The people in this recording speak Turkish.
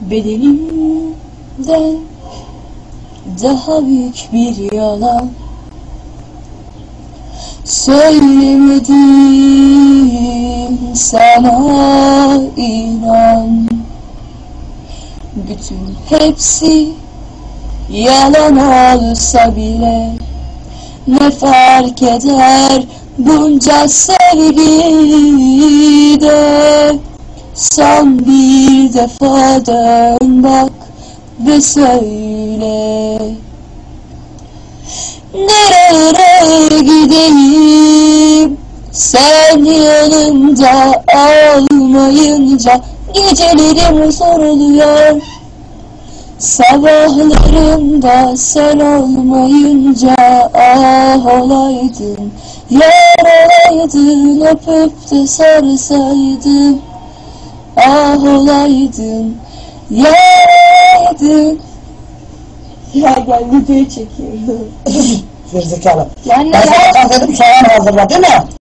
Bedenimden daha büyük bir yalan Söylemedim sana inan. Bütün hepsi yalan olsa bile Ne fark eder bunca sevgide Son bir defa dön bak ve söyle. Nerelere gideyim? Sen yanımda olmayınca Gecelerim zor oluyor. Sabahlarımda sen olmayınca ah olaydın Yar olaydın öpüp de sarsaydın Olaydın Yar olaydın Ya gel videoyu çekiyorum Gerizekalı. Yani Ben sana dedim soğan hazırla değil mi?